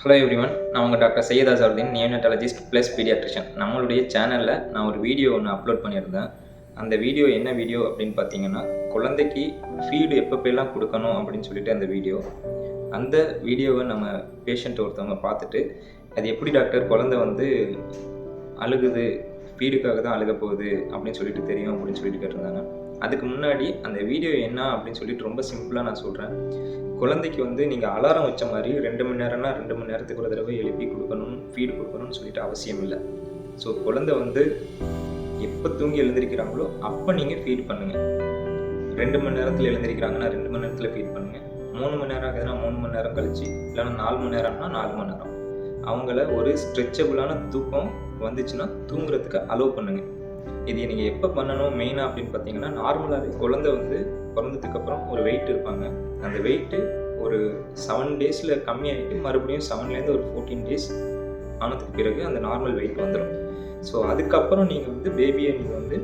Hello everyone நான் உங்கள் doctor Syeda Sardeen neonatologist plus paediatrician நம்மளுடைய சேனலில் நான் ஒரு வீடியோ ஒன்று அப்லோட் பண்ணியிருந்தேன். அந்த வீடியோ என்ன வீடியோ அப்படின்னு பார்த்தீங்கன்னா குழந்தைக்கு ஃபீடு எப்பப்பெல்லாம் கொடுக்கணும் அப்படின்னு சொல்லிட்டு அந்த வீடியோ அந்த வீடியோவை நம்ம பேஷண்ட் ஒருத்தவங்க பார்த்துட்டு அது எப்படி டாக்டர் குழந்தை வந்து அழுகுது ஃபீடுக்காக தான் அழுக போகுது அப்படின்னு சொல்லிட்டு தெரியும் அப்படின்னு சொல்லிட்டு கேட்டிருந்தாங்க. அதுக்கு முன்னாடி அந்த வீடியோ என்ன அப்படின்னு சொல்லிட்டு ரொம்ப சிம்பிளாக நான் சொல்கிறேன் குழந்தைக்கு வந்து நீங்கள் அலாரம் வச்ச மாதிரி ரெண்டு மணி நேரம்னா ரெண்டு மணி நேரத்துக்கு ஒரு தடவை எழுப்பி கொடுக்கணும் ஃபீடு கொடுக்கணும்னு சொல்லிட்டு அவசியம் இல்லை. ஸோ குழந்தை வந்து எப்போ தூங்கி எழுந்திருக்கிறாங்களோ அப்போ நீங்கள் ஃபீட் பண்ணுங்கள் ரெண்டு மணி நேரத்தில் எழுந்திருக்கிறாங்கன்னா ரெண்டு மணி நேரத்தில் ஃபீட் பண்ணுங்கள் மூணு மணி நேரம் ஆகுதுன்னா மூணு மணி நேரம் கழிச்சு இல்லைன்னா நாலு மணி நேரம்னா நாலு மணி நேரம். அவங்கள ஒரு ஸ்ட்ரெச்சபிளான தூக்கம் வந்துச்சுன்னா தூங்குறதுக்கு அலோவ் பண்ணுங்கள் இது நீங்கள் எப்போ பண்ணணும் மெயினாக அப்படின்னு பார்த்தீங்கன்னா நார்மலாகவே குழந்தை வந்து பிறந்ததுக்கப்புறம் ஒரு வெயிட் இருப்பாங்க. அந்த வெயிட்டு ஒரு செவன் டேஸில் கம்மியாகிட்டு மறுபடியும் செவன்லேருந்து ஒரு ஃபோர்டீன் டேஸ் ஆனதுக்கு பிறகு அந்த நார்மல் வெயிட் வந்துடும் ஸோ அதுக்கப்புறம் நீங்கள் வந்து பேபியை நீங்கள் வந்து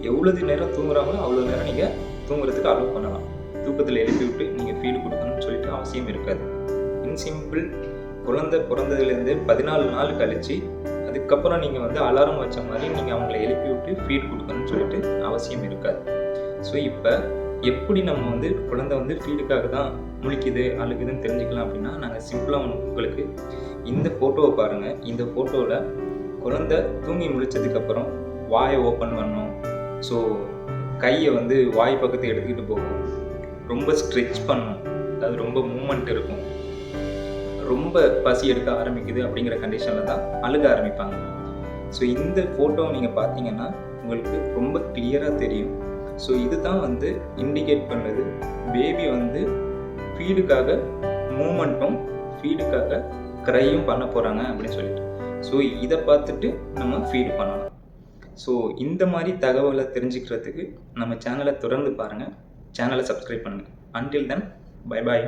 எவ்வளவு நேரம் தூங்குறாங்களோ அவ்வளோ நேரம் நீங்கள் தூங்குறதுக்கு அலோவ் பண்ணலாம். தூக்கத்தில் எழுப்பி விட்டு நீங்கள் ஃபீடு கொடுக்கணும்னு சொல்லிட்டு அவசியம் இருக்காது. இன் சிம்பிள் குழந்தை பிறந்ததுலேருந்து பதினாலு நாள் கழித்து அதுக்கப்புறம் நீங்கள் வந்து அலாரம் வச்ச மாதிரி நீங்கள் அவங்கள எழுப்பி விட்டு ஃபீட் கொடுக்கணும்னு சொல்லிட்டு அவசியம் இருக்காது. ஸோ இப்போ எப்படி நம்ம வந்து குழந்தை வந்து ஃபீடுக்காக தான் முழிக்குது அழுகுதுன்னு தெரிஞ்சுக்கலாம் அப்படின்னா நாங்கள் சிம்பிளாக உங்களுக்கு இந்த ஃபோட்டோவை பாருங்கள் இந்த ஃபோட்டோவில் குழந்தை தூங்கி முழிச்சதுக்கப்புறம் வாயை ஓப்பன் பண்ணணும். ஸோ கையை வந்து வாய் பக்கத்தை எடுத்துக்கிட்டு போகும் ரொம்ப ஸ்ட்ரெச் பண்ணும் அது ரொம்ப மூமெண்ட் இருக்கும். ரொம்ப பசி எடுக்க ஆரம்பிக்குது அப்படிங்கிற கண்டிஷனில் தான் அழுக ஆரம்பிப்பாங்க. ஸோ இந்த ஃபோட்டோ நீங்கள் பார்த்தீங்கன்னா உங்களுக்கு ரொம்ப கிளியராக தெரியும். ஸோ இதுதான் வந்து இண்டிகேட் பண்ணுது. பேபி வந்து ஃபீடுக்காக மூமெண்ட்டும் ஃபீடுக்காக க்ரையும் பண்ண போகிறாங்க அப்படின்னு சொல்லிட்டு. ஸோ இதை பார்த்துட்டு நம்ம ஃபீடு பண்ணலாம். ஸோ இந்த மாதிரி தகவலை தெரிஞ்சுக்கிறதுக்கு நம்ம சேனலை தொடர்ந்து பாருங்கள் சேனலை சப்ஸ்கிரைப் பண்ணுங்கள் அன்டில் தென் பை பாய்